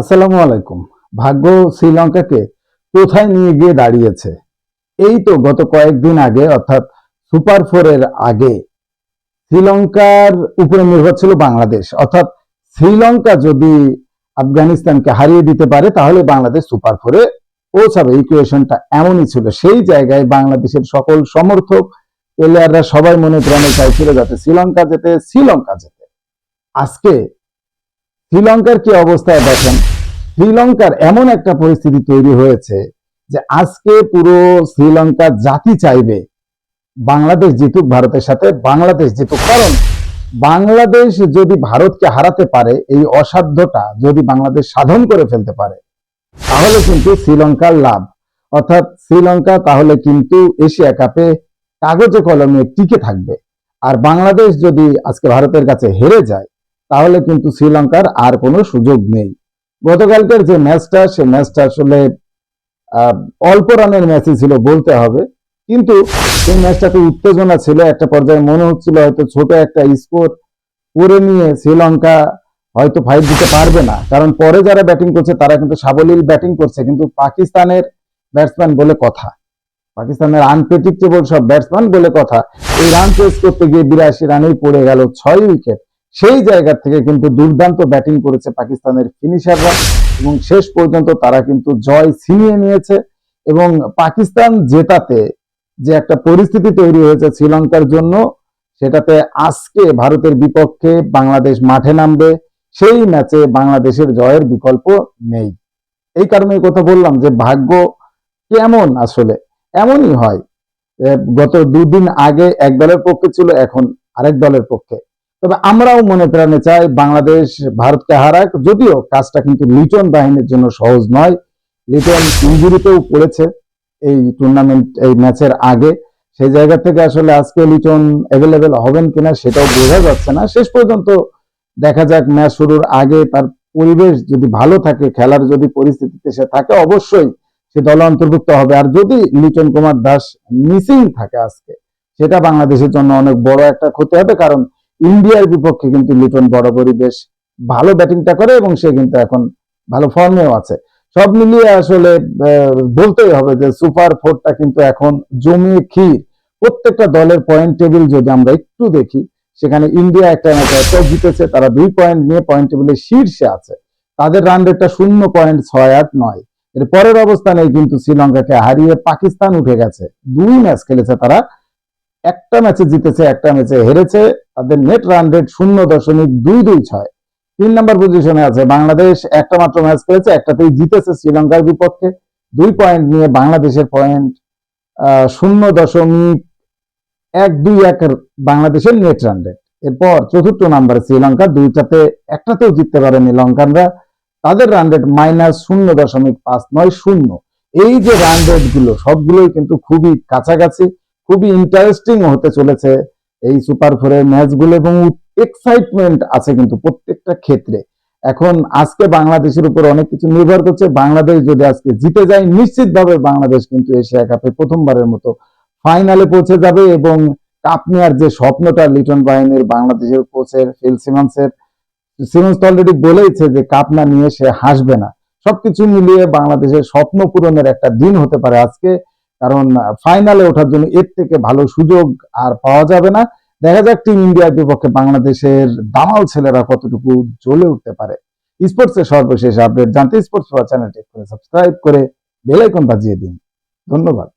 আসসালামু আলাইকুম। ভাগ্য শ্রীলঙ্কাকে কোথায় নিয়ে গিয়ে দাঁড়িয়েছে? এই তো গত কয়েকদিন আগে, অর্থাৎ সুপার ফোরের আগে, শ্রীলঙ্কার উপরে নির্ভর ছিল বাংলাদেশ। অর্থাৎ শ্রীলঙ্কা যদি আফগানিস্তানকে হারিয়ে দিতে পারে, তাহলে বাংলাদেশ সুপার ফোরে পৌঁছাবে। ইকুয়েশনটা এমনই ছিল। সেই জায়গায় বাংলাদেশের সকল সমর্থক, প্লেয়াররা সবাই মনে প্রাণে চাইছিল যাতে শ্রীলঙ্কা যেতে শ্রীলঙ্কা যেতে। আজকে শ্রীলঙ্কার কি অবস্থায় দেখেন? শ্রীলঙ্কার এমন একটা পরিস্থিতি তৈরি হয়েছে যে আজকে পুরো শ্রীলঙ্কার জাতি চাইবে, বাংলাদেশ জিতুক ভারতের সাথে, বাংলাদেশ জিতুক। কারণ বাংলাদেশ যদি ভারতকে হারাতে পারে, এই অসাধ্যটা যদি বাংলাদেশ সাধন করে ফেলতে পারে, তাহলে কিন্তু শ্রীলঙ্কার লাভ। অর্থাৎ শ্রীলঙ্কা তাহলে কিন্তু এশিয়া কাপে কাগজে কলমে টিকে থাকবে। আর বাংলাদেশ যদি আজকে ভারতের কাছে হেরে যায় তাহলে কিন্তু শ্রীলঙ্কার আর কোনো সুযোগ নেই। গতকালকের যে ম্যাচটা, সে ম্যাচটা আসলে অল্প রানের ম্যাচই ছিল বলতে হবে। কিন্তু সেই ম্যাচটাতে উত্তেজনা ছিল একটা পর্যায়ে। মনে হচ্ছিল হয়তো ছোট একটা স্কোর করে নিয়ে শ্রীলঙ্কা হয়তো ফাইট দিতে পারবে না। কারণ পরে যারা ব্যাটিং করছে, তারা কিন্তু সাবলীল ব্যাটিং করছে। কিন্তু পাকিস্তানের ব্যাটসম্যান বলে কথা, পাকিস্তানের আনপ্রেডিক্টেবল সব ব্যাটসম্যান বলে কথা, এই রান চেস করতে গিয়ে বিরাশি রানেই পড়ে গেল ছয় উইকেট সেই জায়গা থেকে কিন্তু দুর্দান্ত ব্যাটিং করেছে পাকিস্তানের ফিনিশাররা এবং শেষ পর্যন্ত তারা কিন্তু জয় ছিনিয়ে নিয়েছে এবং পাকিস্তান জেতাতে যে একটা পরিস্থিতি তৈরি হয়েছে শ্রীলঙ্কার জন্য, সেটাতে আজকে ভারতের বিপক্ষে বাংলাদেশ মাঠে নামবে, সেই ম্যাচে বাংলাদেশের জয়ের বিকল্প নেই। এই কারণে কথা বললাম যে ভাগ্য কেমন আসলে? এমনই হয় গত দুদিন আগে এক দলের পক্ষে ছিল, এখন আরেক দলের পক্ষে। তবে আমরাও মনে প্রাণে চাই বাংলাদেশ ভারতকে হারাক, যদিও কাজটা কিন্তু লিটন বাহিনীর জন্য সহজ নয়। লিটন ইঞ্জুরিতেও পড়েছে এই টুর্নামেন্ট এই ম্যাচের আগে। সেই জায়গা থেকে আসলে আজকে লিটন অ্যাভেলেবেল হবেন কিনা সেটাও বোঝা যাচ্ছে না। শেষ পর্যন্ত দেখা যাক ম্যাচ শুরুর আগে তার পরিবেশ যদি ভালো থাকে, খেলার যদি পরিস্থিতিতে সে থাকে, অবশ্যই সে দলে অন্তর্ভুক্ত হবে। আর যদি লিটন কুমার দাস মিসিং থাকে আজকে, সেটা বাংলাদেশের জন্য অনেক বড় একটা ক্ষতি হবে। কারণ ইন্ডিয়ার বিপক্ষে কিন্তু লিটন বরাবরই বেশ ভালো ব্যাটিংটা করে এবং সে কিন্তু এখন ভালো ফর্মেও আছে। সব মিলিয়ে আসলে বলতেই হবে যে সুপার ফোরটা কিন্তু এখন জমিয়ে ক্ষীর। প্রত্যেকটা দলের পয়েন্ট টেবিল যদি আমরা একটু দেখি, সেখানে ইন্ডিয়া একটা ম্যাচ জিতেছে, তারা দুই পয়েন্ট নিয়ে পয়েন্ট টেবিলের শীর্ষে আছে। তাদের রান রেটটা শূন্য পয়েন্ট ছয় আট নয়। এর পরের অবস্থানে কিন্তু শ্রীলঙ্কাকে হারিয়ে পাকিস্তান উঠে গেছে। দুই ম্যাচ খেলেছে তারা। একটা ম্যাচে জিতেছে, একটা ম্যাচে হেরেছে, তাদের নেট রান রেট শূন্য দশমিক দুই দুই ছয়। তিন নম্বর পজিশনে আছে বাংলাদেশ, একটা মাত্র ম্যাচ খেলেছে, একটাতেই জিতেছে শ্রীলঙ্কার বিপক্ষে। দুই পয়েন্ট নিয়ে বাংলাদেশের পয়েন্ট শূন্য দশমিক এক দুই এক বাংলাদেশের নেট রান রেট এরপর চতুর্থ নাম্বারে শ্রীলঙ্কা, দুইটাতে, একটাতেও জিততে পারেনি লঙ্কানরা। তাদের রান রেট মাইনাস শূন্য দশমিক পাঁচ নয় শূন্য। এই যে রান রেটগুলো, সবগুলোই কিন্তু খুবই কাছাকাছি। খুবই ইন্টারেস্টিং হতে চলেছে এই সুপার ফোরের ম্যাচগুলো এবং এক্সাইটমেন্ট আছে কিন্তু প্রত্যেকটা ক্ষেত্রে। এখন আজকে বাংলাদেশের উপর অনেক কিছু নির্ভর করছে। বাংলাদেশ যদি আজকে জিতে যায়, নিশ্চিতভাবে বাংলাদেশ কিন্তু এশিয়া কাপে প্রথমবারের মতো ফাইনালে পৌঁছে যাবে এবং কাপ নেওয়ার যে স্বপ্নটা লিটন বাহিনীর বাংলাদেশের কোচের ফিল সিমন্সের, সিমন্স তো অলরেডি বলেইছে যে কাপ না নিয়ে সে হাসবে না। সবকিছু মিলিয়ে বাংলাদেশের স্বপ্ন পূরণের একটা দিন হতে পারে আজকে। কারণ ফাইনালে ওঠার জন্য এর থেকে ভালো সুযোগ আর পাওয়া যাবে না। দেখা যাক টিম ইন্ডিয়ার বিপক্ষে বাংলাদেশের দামাল ছেলেরা কতটুকু জ্বলে উঠতে পারে। স্পোর্টসের সর্বশেষ আপডেট জানতে স্পোর্টস চ্যানেলটি করে সাবস্ক্রাইব করে বেলাইকন বাজিয়ে দিন। ধন্যবাদ।